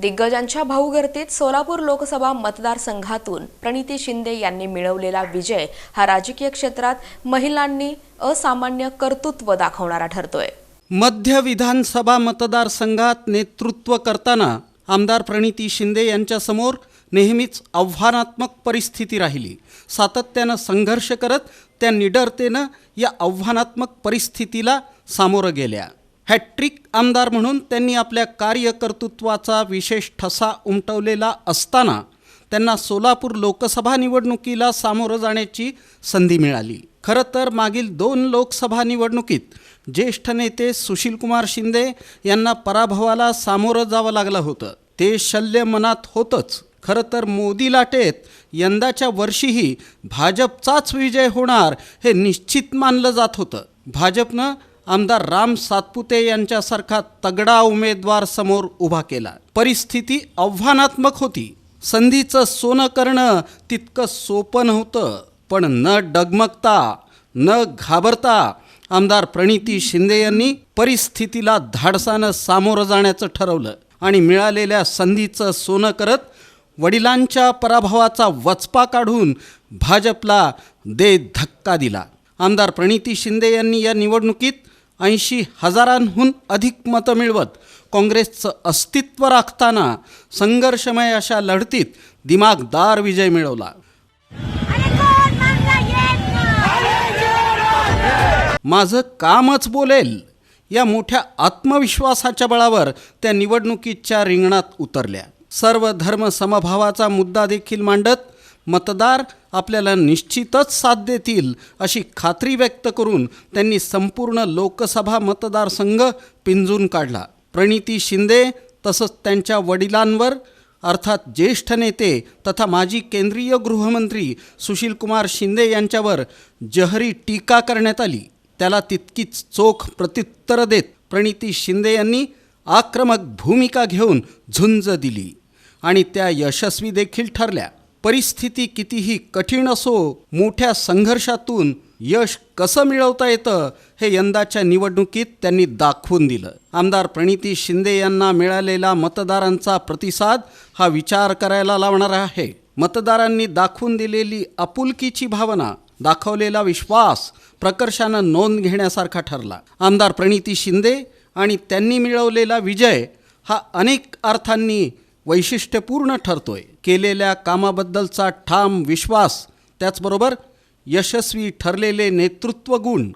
दिग्गजांच्या भाऊगर्दीत सोलापूर लोकसभा मतदारसंघातून प्रणिती शिंदे यांनी मिळवलेला विजय हा राजकीय क्षेत्रात महिलांनी असामान्य कर्तृत्व दाखवणारा ठरतोय. मध्य विधानसभा मतदारसंघात नेतृत्व करताना आमदार प्रणिती शिंदे यांच्यासमोर नेहमीच आव्हानात्मक परिस्थिती राहिली. सातत्यानं संघर्ष करत त्या निडरतेनं या आव्हानात्मक परिस्थितीला सामोरं गेल्या. हॅट्रिक आमदार म्हणून त्यांनी आपल्या कार्यकर्तृत्वाचा विशेष ठसा उमटवलेला असताना त्यांना सोलापूर लोकसभा निवडणुकीला सामोरं जाण्याची संधी मिळाली. खरं तर मागील दोन लोकसभा निवडणुकीत ज्येष्ठ नेते सुशीलकुमार शिंदे यांना पराभवाला सामोरं जावं लागलं होतं. ते शल्य मनात होतंच. खरं तर मोदी लाटेत यंदाच्या वर्षीही भाजपचाच विजय होणार हे निश्चित मानलं जात होतं. भाजपनं आमदार राम सातपुते यांच्यासारखा तगडा उमेदवार समोर उभा केला. परिस्थिती आव्हानात्मक होती. संधीचं सोनं करणं तितकं सोपं नव्हतं पण न डगमगता न घाबरता आमदार प्रणिती शिंदे यांनी परिस्थितीला धाडसानं सामोरं जाण्याचं ठरवलं आणि मिळालेल्या संधीचं सोनं करत वडिलांच्या पराभवाचा वचपा काढून भाजपला दे धक्का दिला. आमदार प्रणिती शिंदे यांनी या निवडणुकीत ऐंशी हजारांहून अधिक मतं मिळवत काँग्रेसचं अस्तित्व राखताना संघर्षमय अशा लढतीत दिमागदार विजय मिळवला. माझं कामच बोलेल या मोठ्या आत्मविश्वासाच्या बळावर त्या निवडणुकीच्या रिंगणात उतरल्या. सर्व धर्म समभावाचा मुद्दा देखील मांडत मतदार आपल्याला निश्चितच साथ देतील अशी खात्री व्यक्त करून त्यांनी संपूर्ण लोकसभा मतदारसंघ पिंजून काढला. प्रणिती शिंदे तसंच त्यांच्या वडिलांवर अर्थात ज्येष्ठ नेते तथा माजी केंद्रीय गृहमंत्री सुशीलकुमार शिंदे यांच्यावर जहरी टीका करण्यात आली. त्याला तितकीच चोख प्रत्युत्तर देत प्रणिती शिंदे यांनी आक्रमक भूमिका घेऊन झुंज दिली आणि त्या यशस्वी देखील ठरल्या. परिस्थिती कितीही कठीण असो मोठ्या संघर्षातून यश कसं मिळवता येतं हे यंदाच्या निवडणुकीत त्यांनी दाखवून दिलं. आमदार प्रणिती शिंदे यांना मिळालेला मतदारांचा प्रतिसाद हा विचार करायला लावणारा आहे. मतदारांनी दाखवून दिलेली आपुलकीची भावना दाखवलेला विश्वास प्रकर्षानं नोंद घेण्यासारखा ठरला. आमदार प्रणिती शिंदे आणि त्यांनी मिळवलेला विजय हा अनेक अर्थांनी वैशिष्ट्यपूर्ण ठरतोय. केलेल्या कामाबद्दलचा ठाम विश्वास त्याचबरोबर यशस्वी ठरलेले नेतृत्व गुण.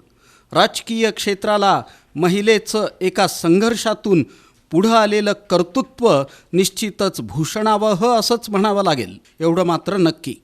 राजकीय क्षेत्राला महिलेचं एका संघर्षातून पुढं आलेलं कर्तृत्व निश्चितच भूषणावह असंच म्हणावं लागेल. एवढं मात्र नक्की.